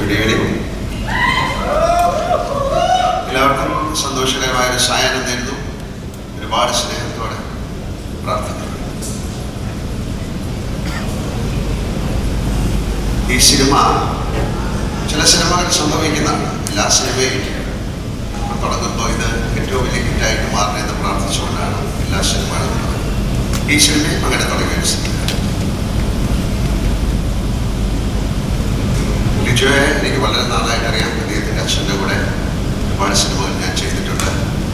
Good evening എല്ലാവർക്കും സന്തോഷകരമായ ഒരു സായാഹ്നം നേരുന്നു. ഒരുപാട് സ്നേഹത്തോടെ പ്രാർത്ഥിക്കുന്നു. ഈ സിനിമ ചില സിനിമകൾ സംഭവിക്കുന്നതാണ് എല്ലാ സിനിമയും തുടങ്ങുമ്പോൾ ഇത് ഏറ്റവും വലിയ ഹിറ്റായിട്ട് മാറണമെന്ന് പ്രാർത്ഥിച്ചുകൊണ്ടാണ് എല്ലാ സിനിമകളും ഈ സിനിമയും അങ്ങനെ തുടങ്ങിയ ഒരു സിനിമ. ലിജോയെ വളരെ നാളായിട്ട് അറിയാം. അദ്ദേഹത്തിന്റെ അച്ഛന്റെ കൂടെ ഒരുപാട് സിനിമകൾ ഞാൻ ചെയ്തിട്ടുണ്ട്.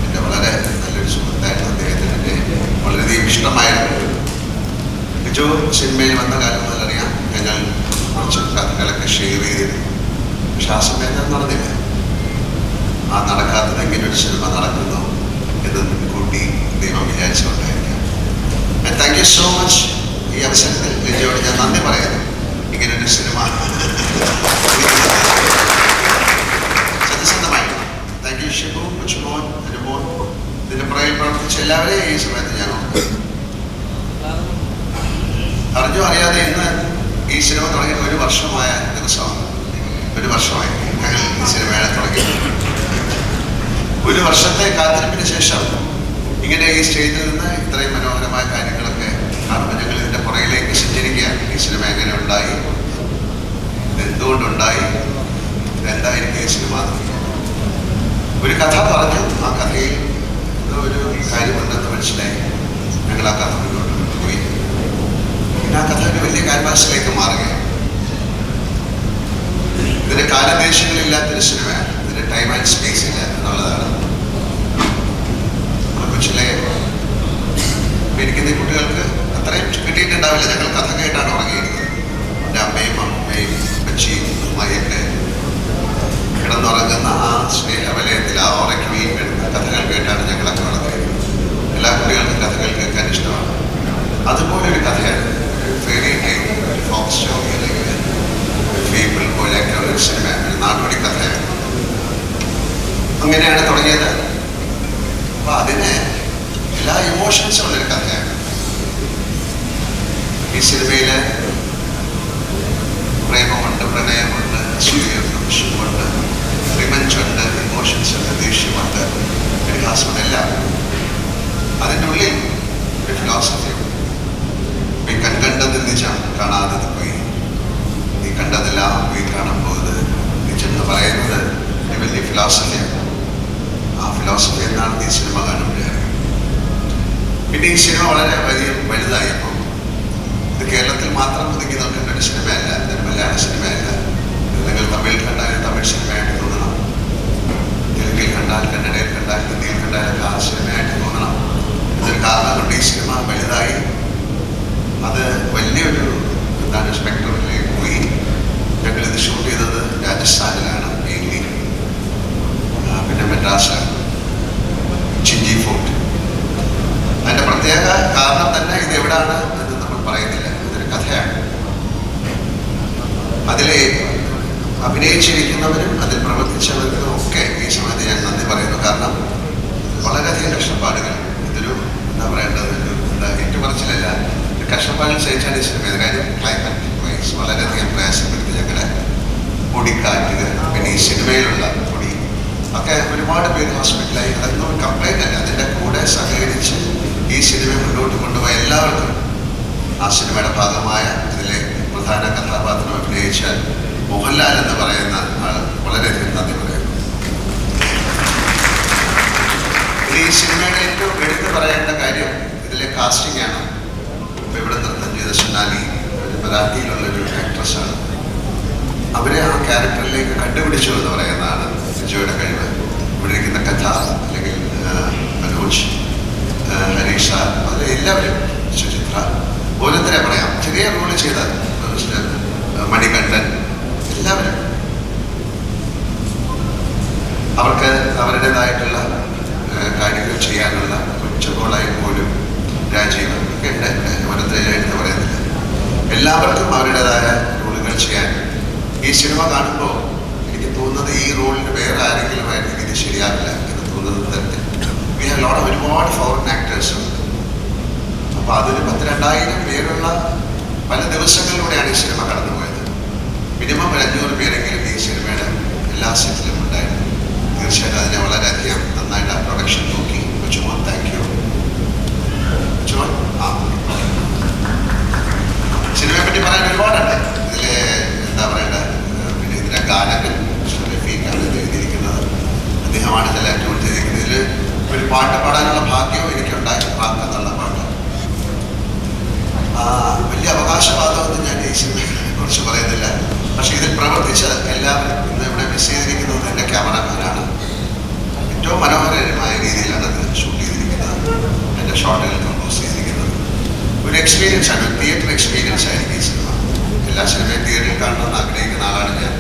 എന്റെ വളരെ നല്ലൊരു സുഹൃത്തായിരുന്നു അദ്ദേഹത്തിന്. എന്റെ വളരെയധികം ഇഷ്ടമായിരുന്നു. ബിജു സിനിമയിൽ വന്ന കാലം മുതൽ അറിയാം ഞങ്ങൾ കുറച്ച് കഥകളൊക്കെ ഷെയർ ചെയ്തിരുന്നു. പക്ഷെ ആ സമയത്ത് അത് നടന്നില്ല. ആ നടക്കാത്തത് ഇങ്ങനെ ഒരു സിനിമ നടക്കുന്നു എന്ന് മുൻകൂട്ടി ദൈവം വിചാരിച്ചുകൊണ്ടായിരിക്കാം. താങ്ക് യു സോ മച്ച് ഈ അവസരത്തിൽ ലിജോയോട് ഞാൻ നന്ദി പറയുന്നു. ഇങ്ങനെ ഒരു സിനിമ സത്യസന്ധമായി താങ്ക് യു ഷിബു കൊച്ചുമോൻ അനുമോൻ ഇതിന്റെ പുറകിൽ പ്രവർത്തിച്ച എല്ലാവരെയും ഈ സമയത്ത് ഞാൻ ഓർക്കുന്നു അറിഞ്ഞോ അറിയാതെ ഇന്ന് ഈ സിനിമ തുടങ്ങിയ ഒരു വർഷമായ ദിവസമാണ് ഒരു വർഷമായി ഞങ്ങൾ ഈ സിനിമയെ തുടങ്ങി ഒരു വർഷത്തെ കാത്തിരിപ്പിന് ശേഷം ഈ നിന്ന് ഇത്രയും മനോഹരമായ കാര്യങ്ങളൊക്കെ കാണുമ്പോൾ ഞങ്ങൾ ഇതിന്റെ പുറകിലേക്ക് സഞ്ചരിക്കുകയാണ് ഈ സിനിമ എങ്ങനെ ഉണ്ടായി? എന്തുകൊണ്ടുണ്ടായി ഇതെന്തായിരിക്കും ഈ സിനിമ? ഒരു കഥ പറഞ്ഞു. ആ കഥയിൽ ഒരു കാര്യമുണ്ടെന്ന് മനസ്സിലായി. ഞങ്ങൾ ആ കഥ മുന്നോട്ട് പോയി പിന്നെ ആ കഥ ഒരു വലിയ ക്യാൻവാസിലേക്ക് മാറുകയാണ്. ഇതിന് കാലദേശങ്ങളില്ലാത്തൊരു സിനിമയാണ്. ഇതിന് ടൈം ആൻഡ് സ്പേസ് ഇല്ല എന്നുള്ളതാണ്. കൊച്ചിലെ ഈ കുട്ടികൾക്ക് അത്രയും കിട്ടിയിട്ടുണ്ടാവില്ല. ഞങ്ങൾ കഥ കേട്ടാണ് ഉറങ്ങിയിരുന്നത്. എന്റെ അമ്മയും അമ്മയും അച്ഛയും അമ്മയൊക്കെ കിടന്നുറങ്ങുന്ന ആ സ്നേഹവലയത്തിൽ ആ ഉറക്കി വീഴുന്ന കഥകൾ കേട്ടാണ് ഞങ്ങളൊക്കെ വളർന്നിരുന്നത് എല്ലാ കുട്ടികൾക്കും കഥകൾ കേൾക്കാൻ ഇഷ്ടമാണ് അതുപോലെ ഒരു കഥയാണ് ഒരു ഫെയറി ടൈം ഒരു ഫോക്ക് സ്റ്റോറി അല്ലെങ്കിൽ ഒരു ഫീബിൾ പോലെയൊക്കെ ഒരു സിനിമ ഒരു നാടോടി കഥയാണ് അങ്ങനെയാണ് തുടങ്ങിയത് അപ്പൊ അതിന് എല്ലാ ഇമോഷൻസും ഉള്ളൊരു കഥയാണ് ഈ സിനിമയിൽ പ്രേമമുണ്ട് പ്രണയമുണ്ട് അസൂയുണ്ട് വിഷമുണ്ട് റിമഞ്ചുണ്ട് ഇമോഷൻസ് ഉണ്ട് ദേഷ്യമുണ്ട് പരിഹാസമുണ്ട് എല്ലാം അതിന്റെ ഉള്ളിൽ ഒരു ഫിലോസഫി നീ കൺകണ്ടത് നിജം കാണാതത് പോയി നീ കണ്ടതെല്ലാം പോയി കാണാൻ പോകുന്നത് നിജം എന്ന് പറയുന്നത് ഒരു വലിയ ഫിലോസഫിയാണ് ആ ഫിലോസഫി എന്നാണ് ഈ സിനിമ കാണുമ്പോഴേ പിന്നെ ഈ സിനിമ വളരെ വലിയ വലുതായപ്പോൾ ഇത് കേരളത്തിൽ മാത്രം ഒതുങ്ങി നിൽക്കേണ്ട ഒരു സിനിമയല്ല ഇതൊരു മലയാള സിനിമയല്ല ഇത് നിങ്ങൾ തമിഴിൽ കണ്ടാൽ തമിഴ് സിനിമയായിട്ട് തോന്നണം തെലുങ്കിൽ കണ്ടാൽ കന്നഡയിൽ കണ്ടാൽ ഹിന്ദിയിൽ കണ്ടാൽ ആ സിനിമയായിട്ട് തോന്നണം ഇതൊരു കാരണം കൊണ്ട് ഈ സിനിമ വലുതായി അത് വലിയൊരു എന്താണ് സ്പെക്ട്രമിലേക്ക് പോയി ഞങ്ങൾ ഇത് ഷൂട്ട് ചെയ്തത് രാജസ്ഥാനിലാണ് മെയിൻലി പിന്നെ മദ്രാസിലാണ് ചിഞ്ചി ഫോർട്ട് അതിന്റെ പ്രത്യേക കാരണം തന്നെ ഇത് എവിടാണ് എന്ന് നമ്മൾ പറയുന്നില്ല ഇതൊരു കഥയാണ് അതിലെ അഭിനയിച്ചിരിക്കുന്നവരും അതിൽ പ്രവർത്തിച്ചവർക്കും ഒക്കെ ഈ സമയത്ത് ഞാൻ നന്ദി പറയുന്നു. കാരണം വളരെയധികം കഷ്ടപ്പാടുകൾ ഇതൊരു എന്താ പറയേണ്ടത്? എന്താ ഏറ്റുപറച്ചിലല്ല. കഷ്ടപ്പാടുകൾ സഹിച്ചാണ് ഈ സിനിമ കാര്യം ക്ലൈമറ്റ് വൈസ് വളരെയധികം പ്രയാസപ്പെടുത്തി ഞങ്ങളെ പൊടിക്കാറ്റ് പിന്നെ ഈ സിനിമയിലുള്ള പൊടി ഒക്കെ ഒരുപാട് പേര് ഹോസ്പിറ്റലായി അതൊന്നും ഒരു കംപ്ലൈന്റ് അല്ല. അതിന്റെ കൂടെ സഹകരിച്ച് ഈ സിനിമ മുന്നോട്ട് കൊണ്ടുപോയ എല്ലാവർക്കും ആ സിനിമയുടെ ഭാഗമായ ഇതിലെ പ്രധാന കഥാപാത്രം അഭിനയിച്ച മോഹൻലാൽ എന്ന് പറയുന്ന ആൾ വളരെയധികം നന്ദി പറയുന്നു. ഈ സിനിമയുടെ ഏറ്റവും എടുത്തു പറയേണ്ട കാര്യം ഇതിലെ കാസ്റ്റിംഗ് ആണ്. ഇപ്പൊ ഇവിടെ നൃത്തം ചെയ്ത സൊനാലി ഒരു മറാഠിയിലുള്ള ഒരു അവരെ ആ ക്യാരക്ടറിലേക്ക് കണ്ടുപിടിച്ചു എന്ന് പറയുന്നതാണ് വിജയുടെ കഴിവ്. ഇവിടെ ഇരിക്കുന്ന കഥ അല്ലെങ്കിൽ മനോജ് ഹരീഷ അത് എല്ലാവരും ശുചിത്ര. ഓരോരുത്തരെ പറയാം. ചെറിയ റോൾ ചെയ്താൽ മണികണ്ഠൻ എല്ലാവരും അവർക്ക് അവരുടേതായിട്ടുള്ള കാര്യങ്ങൾ ചെയ്യാനുള്ള ഉച്ചകോളായി പോലും രാജീവ് ഒക്കെ ഉണ്ട്. ഓരോരുത്തരെ എടുത്ത് പറയുന്നില്ല. എല്ലാവർക്കും അവരുടേതായ റോളുകൾ ചെയ്യാൻ. ഈ സിനിമ കാണുമ്പോൾ എനിക്ക് തോന്നുന്നത് ഈ റോളിന് വേറെ ആരെങ്കിലും ആയിരിക്കും ഇത് ശരിയാവില്ല എന്ന് തോന്നുന്നത് തന്നെ. വി ഹാവ് ഒരുപാട് ഫോറിൻ ആക്ടേഴ്സ് അപ്പോൾ അതൊരു പത്ത് രണ്ടായിരം പേരുള്ള പല ദിവസങ്ങളിലൂടെയാണ് ഈ സിനിമ കടന്നുപോയത്. മിനിമം ഒരു അഞ്ഞൂറ് പേരെങ്കിലും ദേശീയ സിനിമയുടെ എല്ലാ സെറ്റിലും ഉണ്ടായിരുന്നു. തീർച്ചയായിട്ടും അതിനെ വളരെയധികം നന്നായിട്ട് ആ പ്രൊഡക്ഷൻ നോക്കി. ചുമ താങ്ക് യു ജോൺ ആ. സിനിമയെ പറ്റി പറയാൻ ഒരുപാടുണ്ട്. ഇതിലെ എന്താ പറയേണ്ട? പിന്നെ ഇതിലെ ഗാനങ്ങൾ റഫീഖാണ് എഴുതിയിരിക്കുന്നത് അദ്ദേഹമാണ് ഇതിൽ ഏറ്റവും ചെയ്തിരിക്കുന്നത് ഇതിൽ ഒരു പാട്ട് പാടാനുള്ള ഭാഗ്യവും എനിക്കുണ്ടായി റാക്ക് എന്നുള്ള പാട്ട് വലിയ അവകാശവാദമൊന്നും ഞാൻ ഈ സിനിമയെ കുറിച്ച് പറയുന്നില്ല. പക്ഷേ ഇതിൽ പ്രവർത്തിച്ച എല്ലാവരും ഇന്ന് ഇവിടെ മിസ് ചെയ്തിരിക്കുന്നത് എന്റെ ക്യാമറമാനാണ് ഏറ്റവും മനോഹരമായ രീതിയിലാണ് അത് ഷൂട്ട് ചെയ്തിരിക്കുന്നത് എന്റെ ഷോട്ടുകൾ കമ്പോസ് ചെയ്തിരിക്കുന്നത് ഒരു എക്സ്പീരിയൻസ് ആണ് തിയേറ്റർ എക്സ്പീരിയൻസ് ആയിരിക്കും ഈ സിനിമ എല്ലാ സിനിമയും തിയേറ്ററിൽ കാണണമെന്ന് ആഗ്രഹിക്കുന്ന ആളാണ് ഞാൻ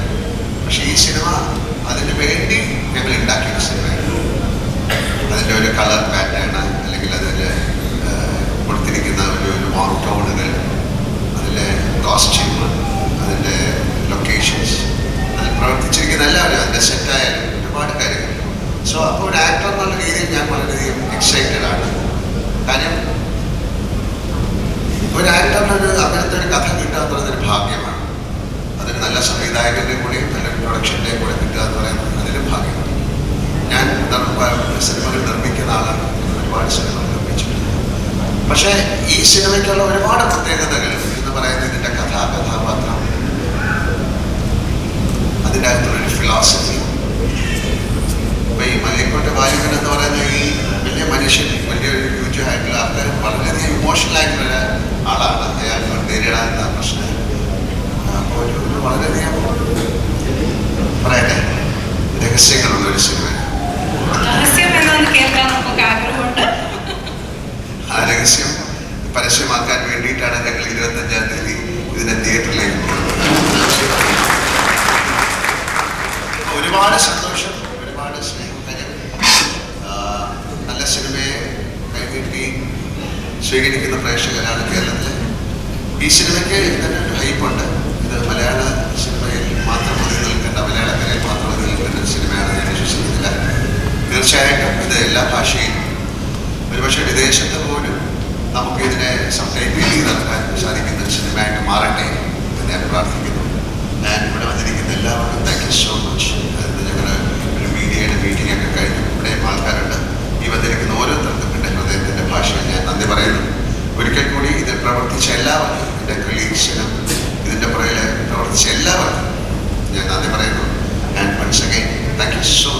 പക്ഷേ ഈ സിനിമ അതിന് വേണ്ടി ഞങ്ങൾ ഉണ്ടാക്കിയ ഒരു സിനിമയാണ് അതിന്റെ ഒരു കളർ പാറ്റേൺ അല്ലെങ്കിൽ അതിന്റെ കൊടുത്തിരിക്കുന്ന ഒരു ഒരു വാം ടോണുകൾ അതിലെ കോസ്റ്റ്യൂം അതിന്റെ ലൊക്കേഷൻസ് അതിൽ പ്രവർത്തിച്ചിരിക്കുന്ന നല്ല ഒരു സെറ്റായാലും ഒരുപാട് കാര്യങ്ങൾ. സോ അപ്പോൾ ഒരു ആക്ടർ എന്നുള്ള രീതിയിൽ ഞാൻ വളരെയധികം എക്സൈറ്റഡ് ആണ്. കാര്യം ഒരു ആക്ടറിനൊരു അങ്ങനത്തെ ഒരു കഥ കിട്ടാത്തതൊരു ഭാഗ്യമാണ്. അതൊരു നല്ല സംവിധായകന്റെ കൂടെയും നല്ല പ്രൊഡക്ഷന്റെ കൂടെ കിട്ടുക എന്ന് പറയുന്നത് അതിലും ഭാഗ്യമാണ് ഞാൻ നിർമ്മ- സിനിമകൾ നിർമ്മിക്കുന്ന ആളാണ് ഒരുപാട് സിനിമകൾ നിർമ്മിച്ചിട്ടുണ്ട് പക്ഷേ ഈ സിനിമയ്ക്കുള്ള ഒരുപാട് പ്രത്യേകതകൾ എന്ന് പറയുന്നത് ഇതിന്റെ കഥ കഥാപാത്രം അതിന്റെ അകത്തുള്ളൊരു ഫിലോസഫി ഇപ്പൊ ഈ മലയക്കോട്ടെ വായുകൻ എന്ന് പറയുന്ന ഈ വലിയ മനുഷ്യൻ വലിയൊരു ഹ്യൂജ് ആയിട്ടുള്ള ആൾക്കാർ വളരെയധികം ഇമോഷണൽ ആയിട്ടുള്ള ആളാണ് അയാൾ നേരിടാത്ത പ്രശ്നം. അപ്പോൾ ഒരു വളരെയധികം ഒരുപാട് സന്തോഷം ഒരുപാട് സ്നേഹം കാര്യം നല്ല സിനിമയെ കൈനീട്ടി സ്വീകരിക്കുന്ന പ്രേക്ഷകരാണ് കേരളത്തിൽ ഈ സിനിമയ്ക്ക് ഇതിനൊരു ഹൈപ്പുണ്ട് ഇത് മലയാള so